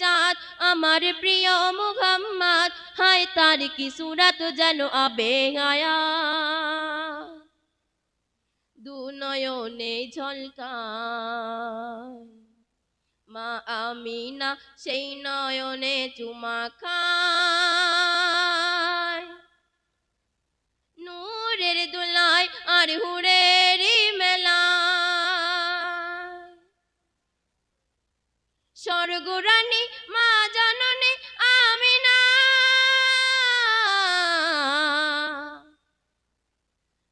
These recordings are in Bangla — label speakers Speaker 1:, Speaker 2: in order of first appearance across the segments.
Speaker 1: চাঁদ, আমার প্রিয় মুহাম্মদ, হায় তার কি সুরাত যেন আবে দু নয়নে ঝলকায়, মা আমিনা সেই নয়নে চুমা খায়। নূরের দোলায় আর হুড়েরই স্বর্গরানী, মা জননী, আমিনা।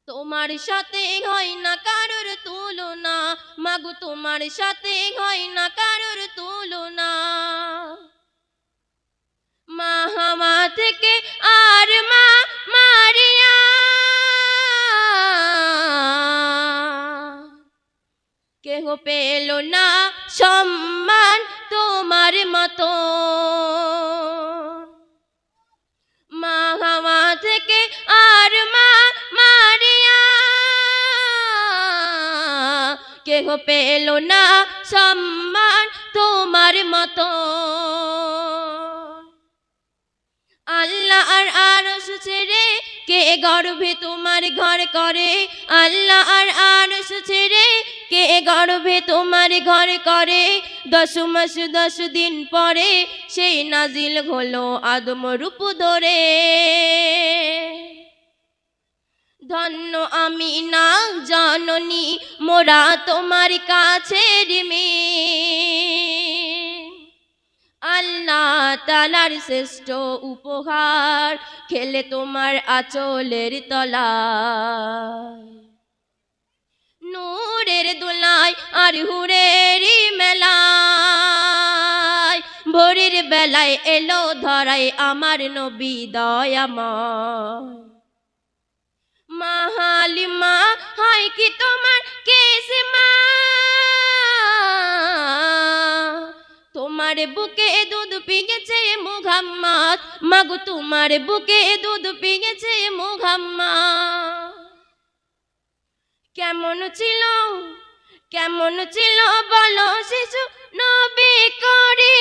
Speaker 1: তোমার সাথে হয় না কারোর তুলনা, মাগু, তোমার সাথে হয় না কারোর তুলনা। মা কেহ পেল না সম্মান তোমার মতো। মা থেকে আর মা মারিয়া কেহ পেল না সম্মান তোমার মতো। গর্ভে তোমার ঘর করে, আল্লাহ আর আরশ ছেড়ে কে গর্ভে তোমার ঘর করে? দশ মাস, দশ দিন পরে সেই নাজিল হলো আদম রূপ ধরে। ধন্য আমি না জননী, মোরা তোমার কাছে আল্লাহ তালার শ্রেষ্ঠ উপহার, খেলে তোমার আচলের তলায়। নূরের দোলায় আর হুরেরই মেলায়, ভোরের বেলায় এলো ধরায় আমার নবী দয়াময়। মাহালিমা, হয় কি তোমার কেসে মা তোমার বুকে দুধ পিগেছে মুহাম্মদ। মাগু, তোমার বুকে দুধ পিগেছে মুহাম্মদ। কেমন ছিল কেমন ছিল বলো শিশু নবী করি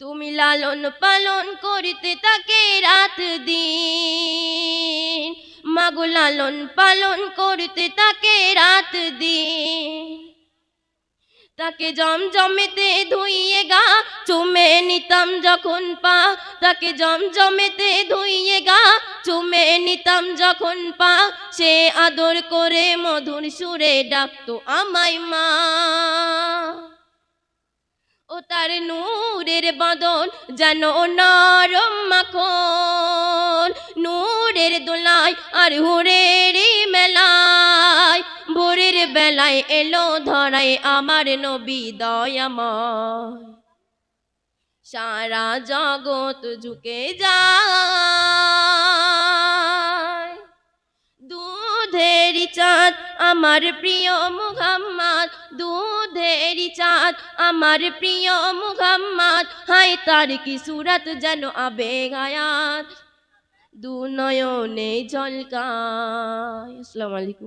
Speaker 1: তুমি লালন পালন করিতে তাকে রাত দিন। মাগো, লালন পালন করতে তাকে রাত দিন। তাকে জমজমেতে ধুইয়ে গা, চুমে নিতাম যখন পা। তাকে জমজমেতে ধুইয়ে গা, চুমে নিতাম যখন পা। সে আদর করে মধুর সুরে ডাকতো আমায় মা। ও তার নূরের বদন যেন নরম মাখন। নূরের দোলায় আর হুরের ভোরের বেলায় এলো ধরায় আমার নবী দয়াময়। সারা জগৎ ঝুঁকে যায়। দুধেরি চাঁদ আমার প্রিয় মুহাম্মদ দুধেরি চাঁদ আমার প্রিয় মুহাম্মদ। হাই তার কি সুরত যেন আবে গায়াত। দু নয়নে ঝলকায়। আসসালামু আলাইকুম।